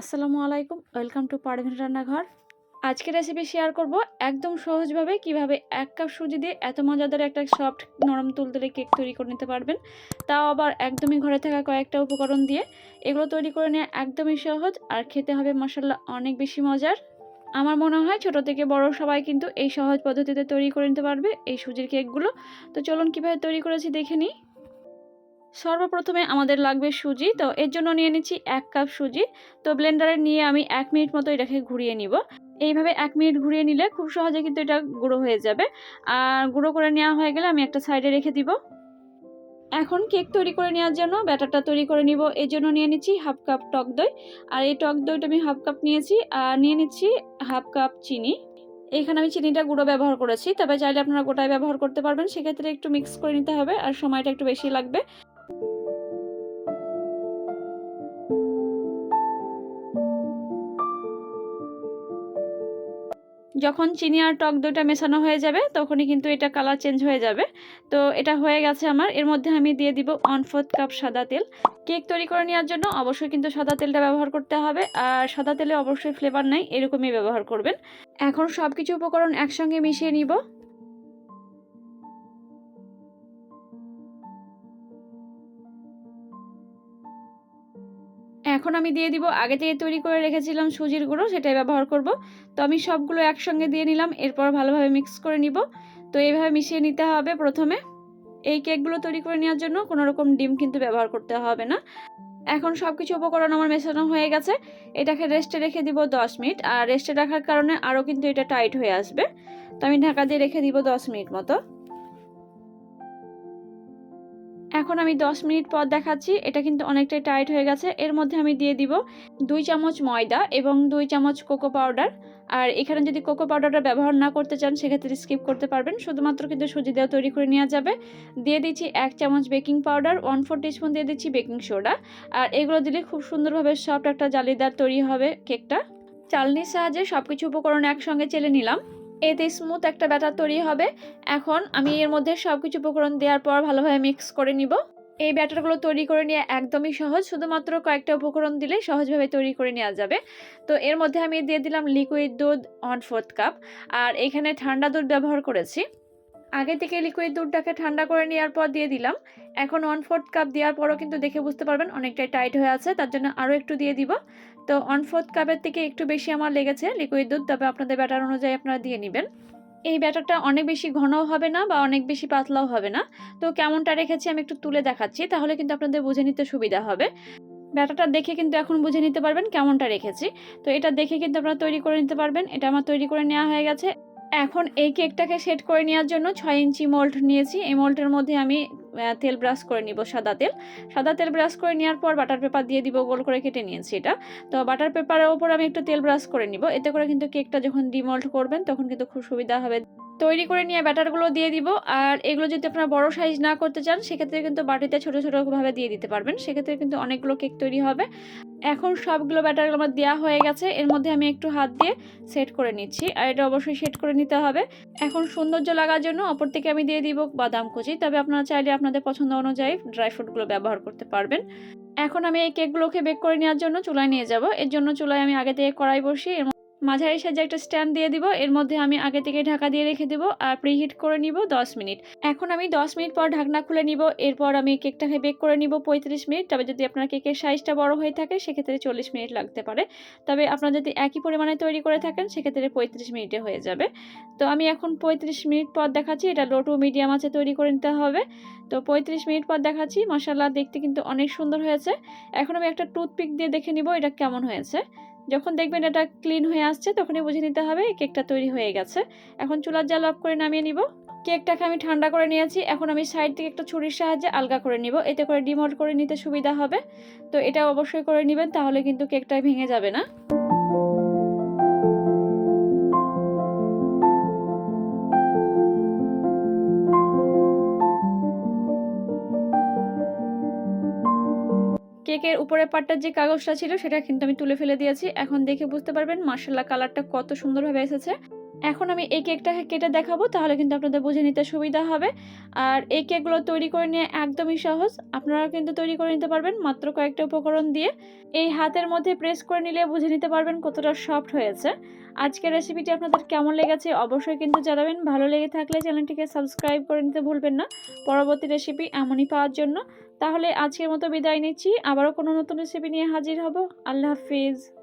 আসসালামু আলাইকুম, welcome to Parvin রান্নাঘর। আজকে রেসিপি শেয়ার করব একদম সহজভাবে কীভাবে এক কাপ সুজি দিয়ে এত মজাদার একটা সফট নরম তুলতুলে কেক তৈরি করে নিতে পারবেন। তাও আবার একদমই ঘরে থাকা কয়েকটা উপকরণ দিয়ে। এগুলো তৈরি করে নেওয়া একদমই সহজ আর খেতে হবে মশলা অনেক বেশি মজার। আমার মনে হয় ছোট থেকে বড় সবাই কিন্তু এই সহজ পদ্ধতিতে তৈরি করে নিতে পারবে এই সুজির কেকগুলো তো চলুন কীভাবে তৈরি করেছি দেখে নিই। সর্বপ্রথমে আমাদের লাগবে সুজি, তো এর জন্য নিয়ে নিচ্ছি এক কাপ সুজি। তো ব্লেন্ডারে নিয়ে আমি এক মিনিট মতো এটাকে ঘুরিয়ে নিব। এইভাবে এক মিনিট ঘুরিয়ে নিলে খুব সহজে কিন্তু এটা গুঁড়ো হয়ে যাবে। আর গুঁড়ো করে নেওয়া হয়ে গেলে আমি একটা সাইডে রেখে দিব। এখন কেক তৈরি করে নেওয়ার জন্য ব্যাটারটা তৈরি করে নিব। এই জন্য নিয়ে নিচ্ছি হাফ কাপ টক দই। আর এই টক দইটা আমি হাফ কাপ নিয়েছি। আর নিয়ে নিচ্ছি হাফ কাপ চিনি। এখানে আমি চিনিটা গুঁড়ো ব্যবহার করেছি। তবে চাইলে আপনারা গোটায় ব্যবহার করতে পারবেন। সেক্ষেত্রে একটু মিক্স করে নিতে হবে। আর সময়টা একটু বেশি লাগবে। যখন চিনি আর টক দইটা মেশানো হয়ে যাবে, তখনই কিন্তু এটা কালার চেঞ্জ হয়ে যাবে। তো এটা হয়ে গেছে আমার। এর মধ্যে আমি দিয়ে দিব ওয়ান ফোর্থ কাপ সাদা তেল। কেক তৈরি করে নেওয়ার জন্য অবশ্যই কিন্তু সাদা তেলটা ব্যবহার করতে হবে। আর সাদা তেলে অবশ্যই ফ্লেভার নাই, এরকমই ব্যবহার করবেন। এখন সব কিছু উপকরণ একসঙ্গে মিশিয়ে নিব। এখন আমি দিয়ে দিব। আগে থেকে তৈরি করে রেখেছিলাম সুজির গুঁড়ো, সেটাই ব্যবহার করব। তো আমি সবগুলো একসঙ্গে দিয়ে নিলাম, এরপর ভালোভাবে মিক্স করে নিব। তো এইভাবে মিশিয়ে নিতে হবে প্রথমে। এই কেকগুলো তৈরি করে নেওয়ার জন্য কোনো রকম ডিম কিন্তু ব্যবহার করতে হবে না। এখন সব কিছু উপকরণ আমার মেশানো হয়ে গেছে। এটাকে রেস্টে রেখে দিব দশ মিনিট। আর রেস্টে রাখার কারণে আরও কিন্তু এটা টাইট হয়ে আসবে। তো আমি ঢাকা দিয়ে রেখে দিব দশ মিনিট মতো। এখন আমি 10 মিনিট পর দেখাচ্ছি, এটা কিন্তু অনেকটাই টাইট হয়ে গেছে। এর মধ্যে আমি দিয়ে দিব দুই চামচ ময়দা এবং দুই চামচ কোকো পাউডার আর এখানে যদি কোকো পাউডারটা ব্যবহার না করতে চান, সেক্ষেত্রে স্কিপ করতে পারবেন। শুধুমাত্র কিন্তু সুজি দেওয়া তৈরি করে নেওয়া যাবে। দিয়ে দিচ্ছি এক চামচ baking powder one four spoon দিয়ে দিচ্ছি বেকিং সোডা আর এগুলো দিলে খুব সুন্দরভাবে সফট একটা জালিদার তৈরি হবে কেকটা চালনির সাহায্যে সব কিছু উপকরণ একসঙ্গে চেলে নিলাম। এতে স্মুথ একটা ব্যাটার তৈরি হবে। এখন আমি এর মধ্যে সব কিছু উপকরণ দেওয়ার পর ভালোভাবে মিক্স করে নিব। এই ব্যাটারগুলো তৈরি করে নেওয়া একদমই সহজ, শুধুমাত্র কয়েকটা উপকরণ দিলেই সহজভাবে তৈরি করে নেওয়া যাবে। তো এর মধ্যে আমি দিয়ে দিলাম লিকুইড দুধ ওয়ান ফোর্থ কাপ আর এখানে ঠান্ডা দুধ ব্যবহার করেছি। আগে থেকে লিকুইড দুধটাকে ঠান্ডা করে নেওয়ার পর দিয়ে দিলাম। এখন ওয়ান ফোর্থ কাপ দেওয়ার পরও কিন্তু দেখে বুঝতে পারবেন অনেকটাই টাইট হয়ে আছে, তার জন্য আরও একটু দিয়ে দিব। তো ওয়ান ফোর্থ কাপের থেকে একটু বেশি আমার লেগেছে লিকুইড দুধ, তবে আপনাদের ব্যাটার অনুযায়ী আপনারা দিয়ে নেবেন। এই ব্যাটারটা অনেক বেশি ঘনও হবে না বা অনেক বেশি পাতলাও হবে না। তো কেমনটা রেখেছি আমি একটু তুলে দেখাচ্ছি, তাহলে কিন্তু আপনাদের বুঝে নিতে সুবিধা হবে। ব্যাটারটা দেখে কিন্তু এখন বুঝে নিতে পারবেন কেমনটা রেখেছি। তো এটা দেখে কিন্তু আপনারা তৈরি করে নিতে পারবেন, এটা আমার তৈরি করে নেওয়া হয়ে গেছে। এখন এই কেকটাকে সেট করে নেওয়ার জন্য ছয় ইঞ্চি মোল্ড নিয়েছি। এই মোল্ডের মধ্যে আমি তেল ব্রাশ করে নিব, সাদা তেল। সাদা তেল ব্রাশ করে নেওয়ার পর বাটার পেপার দিয়ে দিব, গোল করে কেটে নিয়েছি এটা। তো বাটার পেপারের ওপর আমি একটু তেল ব্রাশ করে নিব। এতে করে কিন্তু কেকটা যখন ডিমল্ট করবেন, তখন কিন্তু খুব সুবিধা হবে। তৈরি করে নিয়ে ব্যাটারগুলো দিয়ে দিব। আর এগুলো যদি আপনারা বড় সাইজ না করতে চান, সেক্ষেত্রে কিন্তু বাটিতে ছোটো ছোটোভাবে দিয়ে দিতে পারবেন। সেক্ষেত্রে কিন্তু অনেকগুলো কেক তৈরি হবে। এখন সবগুলো ব্যাটারগুলো আমার দেওয়া হয়ে গেছে। এর মধ্যে আমি একটু হাত দিয়ে সেট করে নিচ্ছি। আর এটা অবশ্যই সেট করে নিতে হবে। এখন সৌন্দর্য লাগার জন্য অপর থেকে আমি দিয়ে দিব বাদাম কুচি। তবে আপনারা চাইলে আপনাদের পছন্দ অনুযায়ী ড্রাই ফ্রুটগুলো ব্যবহার করতে পারবেন। এখন আমি এই কেকগুলোকে বেক করে নেওয়ার জন্য চুলায় নিয়ে যাব। এর জন্য চুলায় আমি আগে থেকে কড়াই বসিয়ে মাঝারি সাইজে একটা স্ট্যান্ড দিয়ে দিব, এর মধ্যে আমি আগে থেকে ঢাকা দিয়ে রেখে দেবো আর প্রিহিট করে নিব 10 মিনিট। এখন আমি 10 মিনিট পর ঢাকনা খুলে নিব, এরপর আমি কেকটাকে বেক করে নিব 35 মিনিট। তবে যদি আপনার কেকের সাইজটা বড় হয়ে থাকে, সেক্ষেত্রে চল্লিশ মিনিট লাগতে পারে। তবে আপনারা যদি একই পরিমাণে তৈরি করে থাকেন, সেক্ষেত্রে পঁয়ত্রিশ মিনিটে হয়ে যাবে। তো আমি এখন 35 মিনিট পর দেখাচ্ছি, এটা লো টু মিডিয়াম আছে তৈরি করে নিতে হবে। তো 35 মিনিট পর দেখাচ্ছি মশালা দেখতে কিন্তু অনেক সুন্দর হয়েছে। এখন আমি একটা টুথপিক দিয়ে দেখে নিব, এটা কেমন হয়েছে। যখন দেখবেন এটা ক্লিন হয়ে আসছে, তখনই বুঝে নিতে হবে কেকটা তৈরি হয়ে গেছে। এখন চুলার জাল অফ করে নামিয়ে নিব। কেকটাকে আমি ঠান্ডা করে নিয়েছি। এখন আমি সাইড থেকে একটা ছুরির সাহায্যে আলগা করে নিব। এতে করে ডিমোল্ড করে নিতে সুবিধা হবে। তো এটা অবশ্যই করে নেবেন, তাহলে কিন্তু কেকটা ভেঙে যাবে না। কেকের উপরের পাটটার যে কাগজটা ছিল, সেটা কিন্তু আমি তুলে ফেলে দিয়েছি। এখন দেখে বুঝতে পারবেন মার্শাল্লাহ কালারটা কত সুন্দরভাবে এসেছে। এখন আমি এই কেকটা কেটে দেখাবো, তাহলে কিন্তু আপনাদের বুঝে নিতে সুবিধা হবে। আর এই কেকগুলো তৈরি করে নিয়ে একদমই সহজ। আপনারা কিন্তু তৈরি করে নিতে পারবেন মাত্র কয়েকটা উপকরণ দিয়ে। এই হাতের মধ্যে প্রেস করে নিলে বুঝে নিতে পারবেন কতটা সফট হয়েছে। আজকের রেসিপিটি আপনাদের কেমন লেগেছে অবশ্যই কিন্তু জানাবেন। ভালো লেগে থাকলে চ্যানেলটিকে সাবস্ক্রাইব করে নিতে ভুলবেন না। পরবর্তী রেসিপি এমনই পাওয়ার জন্য। তাহলে আজকের মতো বিদায় নিচ্ছি। আবারও কোনো নতুন রেসিপি নিয়ে হাজির হব। আল্লাহ হাফিজ।